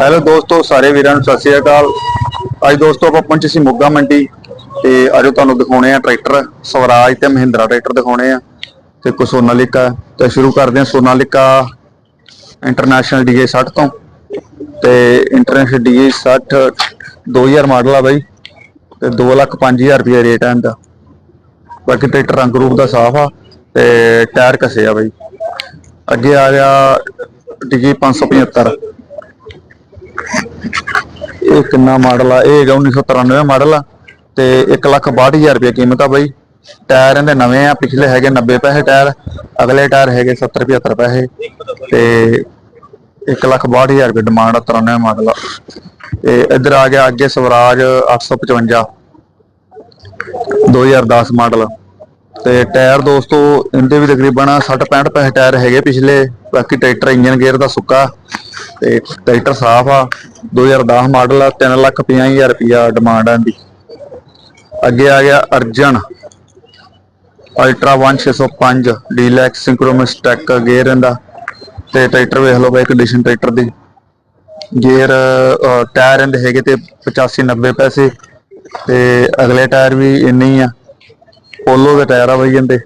Hello ਦੋਸਤੋ, ਸਾਰੇ ਵੀਰਾਂ ਨੂੰ ਸਤਿ ਸ਼੍ਰੀ ਅਕਾਲ। ਅੱਜ ਦੋਸਤੋ ਆਪਾਂ ਪਹੁੰਚੇ ਸੀ ਮੋਗਾ ਮੰਡੀ ਤੇ ਅੱਜ ਤੁਹਾਨੂੰ ਦਿਖਾਉਣੇ ਆ ਟਰੈਕਟਰ, ਸਵਰਾਜ ਤੇ ਮਹਿੰਦਰਾ ਟਰੈਕਟਰ ਦਿਖਾਉਣੇ ਆ। ਤੇ ਕੁਝ ਸੋਨਾਲਿਕਾ, ਤੇ ਸ਼ੁਰੂ ਕਰਦੇ ਹਾਂ ਸੋਨਾਲਿਕਾ ਇੰਟਰਨੈਸ਼ਨਲ ਡੀਏ 60 ਤੋਂ। ਤੇ ਇੰਟਰਨੈਸ਼ਨਲ ਡੀਏ 60 2000 ਮਾਡਲ ਆ ਬਾਈ, ਤੇ 2 ਲੱਖ 5000 ਰੁਪਏ ਰੇਟ ਹੈ ਇਹਦਾ। ਬਾਕੀ ਟਰੈਕਟਰ ਰੰਗ ਰੂਪ ਦਾ ਸਾਫ਼ ਆ ਤੇ ਟਾਇਰ ਕਸੇ ਆ ਬਾਈ। ਅੱਗੇ ਆ ਗਿਆ ਡੀਜੀ 575 ਇਹ ਕਿੰਨਾ ਮਾਡਲ ਆ? ਇਹ ਹੈਗਾ 1993 ਮਾਡਲ ਆ ਤੇ 162000 ਰੁਪਏ ਕੀਮਤ ਆ ਬਾਈ। ਟਾਇਰ ਇਹਦੇ ਨਵੇਂ ਆ, ਪਿਛਲੇ ਹੈਗੇ 90 ਪੈਸੇ ਟਾਇਰ, ਅਗਲੇ ਟਾਇਰ ਹੈਗੇ 70 75 ਪੈਸੇ ਤੇ 162000 ਰੁਪਏ ਡਿਮਾਂਡ ਆ 93 ਮਾਡਲ ਆ। ਤੇ ਇੱਧਰ ਆ ਗਿਆ ਅੱਗੇ ਸਵਰਾਜ 855 2010 ਮਾਡਲ। ਤੇ ਟਾਇਰ ਦੋਸਤੋ, ਇਹਦੇ ਵੀ ਤਕਰੀਬਨ 60 65 ਪੈਸੇ ਟਾਇਰ ਹੈਗੇ ਪਿਛਲੇ, ਬਾਕੀ ਟਰੈਕਟਰ ਇੰਜਨ ਗੇਅਰ ਦਾ ਸੁੱਕਾ। ਤੇ ਟਰੈਕਟਰ ਸਾਫ਼ ਆ 2010 ਮਾਡਲ ਆ 3 ਲੱਖ 50000 ਰੁਪਿਆ ਡਿਮਾਂਡ ਆ ਇਹਦੀ। ਅੱਗੇ ਆ ਗਿਆ Arjun ultra 1605 deluxe synchromesh tech gear ਇਹਦਾ, ਤੇ ਟਰੈਕਟਰ ਵੇਖ ਲਓ ਬਾਈ ਕੰਡੀਸ਼ਨ ਟਰੈਕਟਰ ਦੀ। ਗੇਅਰ ਟਾਇਰ ਇਹਦੇ ਹੈਗੇ ਤੇ 85 90 ਪੈਸੇ, ਤੇ ਅਗਲੇ ਟਾਇਰ ਵੀ ਇੰਨੇ ਹੀ ਆ। ਪੋਲੋ ਦੇ ਟਾਇਰ ਆ ਬਾਈ ਇਹਦੇ।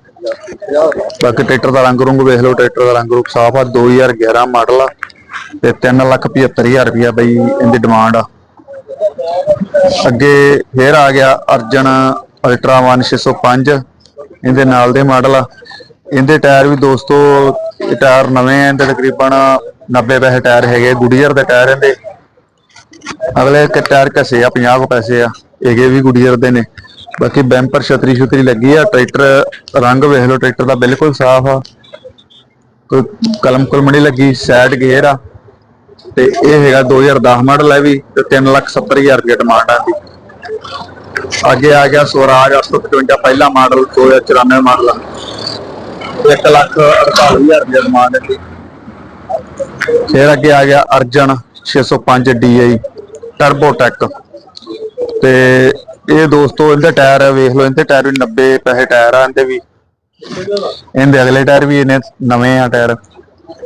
ਬਾਕੀ ਟਰੈਕਟਰ ਦਾ ਰੰਗ ਰੁੰਗ ਵੇਖ ਲਓ, ਟਰੈਕਟਰ ਦਾ ਰੰਗ ਰੂਪ ਸਾਫ਼ ਆ 2011 ਮਾਡਲ ਆ। ਤੇ 375000 ਰੁਪਇਆ ਬਈ ਇਹਦੀ ਡਿਮਾਂਡ ਆ। ਅੱਗੇ ਫੇਰ ਆ ਗਿਆ ਅਰਜਨ ਅਲਟਰਾ 1605 ਇਹਦੇ ਨਾਲ ਦੇ ਮਾਡਲ ਆ। ਇਹਦੇ ਟਾਇਰ ਵੀ ਦੋਸਤੋ, ਇਹ ਟਾਇਰ ਨਵੇਂ ਆ ਤੇ ਤਕਰੀਬਨ 90 ਪੈਸੇ ਟਾਇਰ ਹੈਗੇ ਗੁਡੀਅਰ ਦੇ ਟਾਇਰ ਇਹਦੇ। ਅਗਲੇ ਕੇ ਟਾਇਰ ਘਸੇ ਆ 50 ਕੁ ਪੈਸੇ ਆ ਇਹਗੇ ਵੀ ਗੁਡੀਅਰ ਦੇ ਨੇ। ਬਾਕੀ ਬੈਂਪਰ ਛਤਰੀ ਛਤਰੀ ਲੱਗੀ ਆ, ਟਰੈਕਟਰ ਰੰਗ ਵੇਖ ਲਓ, ਟਰੈਕਟਰ ਦਾ ਬਿਲਕੁਲ ਸਾਫ਼ ਆ। ਕੋਈ ਕਲਮ ਕੁਲਮ ਨਹੀਂ ਲੱਗੀ ਸਾਈਡ ਗੇਅਰ ਆ। ਤੇ ਇਹ ਹੈਗਾ 2010 ਮਾਡਲ ਹੈ ਵੀ ਤੇ 370000 ਰੁਪਏ ਡਿਮਾਂਡ ਆ ਦੀ ਅੱਗੇ ਆ ਗਿਆ ਸਵਰਾਜ 855 ਪਹਿਲਾ ਮਾਡਲ 2094 ਮਾਡਲ ਆ। 1 ਲੱਖ 48000 ਰੁਪਏ ਡਿਮਾਂਡ ਹੈ ਫਿਰ ਅੱਗੇ ਆ ਗਿਆ ਅਰਜਨ 605 DI ਟਰਬੋ ਟੈਕ ਤੇ ਇਹ ਦੋਸਤੋ, ਇਹਦੇ ਟਾਇਰ ਵੇਖ ਲਓ, ਇਹਦੇ ਟਾਇਰ ਵੀ 90 ਪੈਸੇ ਟਾਇਰ ਆ, ਇਹਦੇ ਵੀ। ਇਹਦੇ ਅਗਲੇ ਟਾਇਰ ਵੀ ਇਹਨੇ ਨਵੇਂ ਆ ਟਾਇਰ।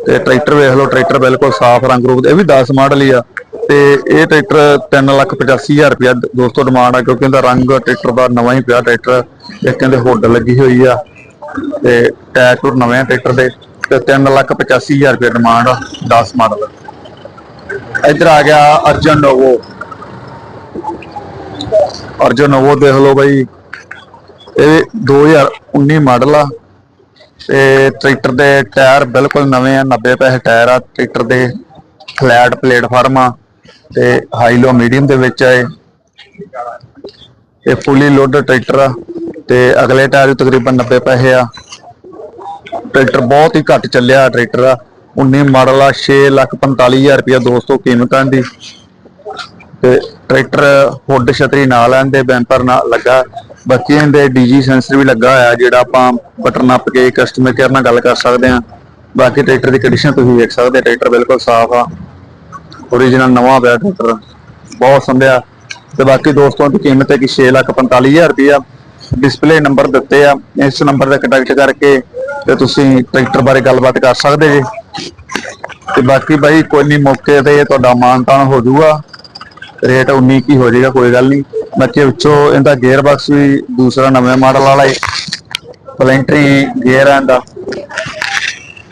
ਤੇ ਟਰੈਕਟਰ ਵੇਖ ਲਓ, ਟਰੈਕਟਰ ਬਿਲਕੁਲ ਸਾਫ਼ ਰੰਗ ਰੂਪ ਇਹ ਵੀ 10 ਮਾਡਲ ਹੀ ਆ। ਤੇ ਇਹ ਟਰੈਕਟਰ 385000 ਰੁਪਇਆ ਦੋਸਤੋ ਡਿਮਾਂਡ ਆ, ਕਿਉਂਕਿ ਇਹਦਾ ਰੰਗ ਟਰੈਕਟਰ ਦਾ ਨਵਾਂ ਹੀ ਪਿਆ ਟਰੈਕਟਰ ਇੱਕ ਕਹਿੰਦੇ ਹੁੱਡ ਲੱਗੀ ਹੋਈ ਆ। ਤੇ ਟਾਇਰ ਟੂਰ ਨਵੇਂ ਆ ਟਰੈਕਟਰ ਦੇ, ਤੇ 385000 ਰੁਪਇਆ ਡਿਮਾਂਡ ਆ 10 ਮਾਡਲ। ਇੱਧਰ ਆ ਗਿਆ ਅਰਜਨ ਨੋਵੋ। ਅਰਜਨ ਨੋਵੋ ਦੇਖ ਲਓ ਬਾਈ, ਇਹ 2019 ਮਾਡਲ ਆ। ਤੇ ਟਰੈਕਟਰ ਦੇ ਟਾਇਰ ਬਿਲਕੁਲ ਨਵੇਂ ਆ 90 ਪੈਸੇ ਟਾਇਰ ਆ, ਟਰੈਕਟਰ ਦੇ ਫਲੈਟ ਪਲੇਟਫਾਰਮ ਆ ਤੇ ਹਾਈ ਲੋ ਮੀਡੀਅਮ ਦੇ ਵਿੱਚ ਆ ਇਹ। ਇਹ ਫੁੱਲੀ ਲੋਡਡ ਟਰੈਕਟਰ ਆ ਤੇ ਅਗਲੇ ਟਾਇਰ ਤਕਰੀਬਨ 90 ਪੈਸੇ ਆ। ਟਰੈਕਟਰ ਬਹੁਤ ਹੀ ਘੱਟ ਚੱਲਿਆ ਟਰੈਕਟਰ ਆ 19 ਮਾਡਲ ਆ 645000 ਰੁਪਇਆ ਦੋਸਤੋ ਕੀਮਤਾਂ ਦੀ। ਤੇ ਟਰੈਕਟਰ ਹੁੱਡ ਛਤਰੀ ਨਾਲ ਆਂਦੇ ਬੈਂਪਰ ਨਾਲ ਲੱਗਾ। ਬਾਕੀ ਇਹਦੇ ਡੀਜੀ ਸੈਂਸਰ ਵੀ ਲੱਗਾ ਹੋਇਆ, ਜਿਹੜਾ ਆਪਾਂ ਬਟਨ ਨੱਪ ਕੇ ਕਸਟਮਰ ਕੇਅਰ ਨਾਲ ਗੱਲ ਕਰ ਸਕਦੇ ਆ ਬਾਕੀ ਟਰੈਕਟਰ ਦੀ ਕੰਡੀਸ਼ਨ ਤੁਸੀਂ ਵੇਖ ਸਕਦੇ ਟਰੈਕਟਰ ਬਿਲਕੁਲ ਸਾਫ਼ ਆ। ਓਰੀਜਨਲ ਨਵਾਂ ਪਿਆ ਟਰੈਕਟਰ, ਬਹੁਤ ਸੰਭਿਆ। ਤੇ ਬਾਕੀ ਦੋਸਤੋਂ ਦੀ ਕੀਮਤ ਹੈ ਕਿ 645000 ਰੁਪਇਆ ਡਿਸਪਲੇ ਨੰਬਰ ਦਿੱਤੇ ਆ, ਇਸ ਨੰਬਰ ਤੇ ਕੰਟੈਕਟ ਕਰਕੇ ਤੇ ਤੁਸੀਂ ਟਰੈਕਟਰ ਬਾਰੇ ਗੱਲਬਾਤ ਕਰ ਸਕਦੇ ਜੀ। ਤੇ ਬਾਕੀ ਬਾਈ, ਕੋਈ ਨਹੀਂ ਮੌਕੇ ਤੇ ਤੁਹਾਡਾ ਮਾਨਤਾਨ ਹੋ ਜਾਊਗਾ। ਰੇਟ 19 ਕੀ ਹੋ ਜਾਏਗਾ, ਕੋਈ ਗੱਲ ਨਹੀਂ ਬਾਕੀ ਵਿੱਚੋਂ ਇਹਦਾ ਗੇਅਰ ਬਾਕਸ ਵੀ ਦੂਸਰਾ ਨਵੇਂ ਮਾਡਲ ਵਾਲਾ ਹੈ ਪਲੈਂਟਰੀ ਗੇਅਰ ਆਂਦਾ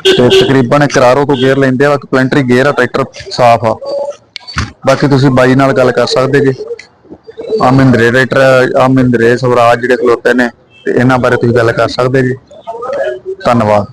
ਤੇ ਤਕਰੀਬਨ ਕਰਾਰੋ ਤੋਂ ਗੇਅਰ ਲੈਂਦੇ ਆ, ਬਾਕੀ ਪਲੈਂਟਰੀ ਗੇਅਰ ਆ ਟਰੈਕਟਰ ਸਾਫ਼ ਆ। ਬਾਕੀ ਤੁਸੀਂ ਬਾਈ ਨਾਲ ਗੱਲ ਕਰ ਸਕਦੇ ਜੀ। ਆ ਮਹਿੰਦਰੇ ਟਰੈਕਟਰ ਆ ਮਹਿੰਦਰੇ ਸਵਰਾਜ ਜਿਹੜੇ ਖਲੋਤੇ ਨੇ, ਤੇ ਇਹਨਾਂ ਬਾਰੇ ਤੁਸੀਂ ਗੱਲ ਕਰ ਸਕਦੇ ਜੀ। ਧੰਨਵਾਦ।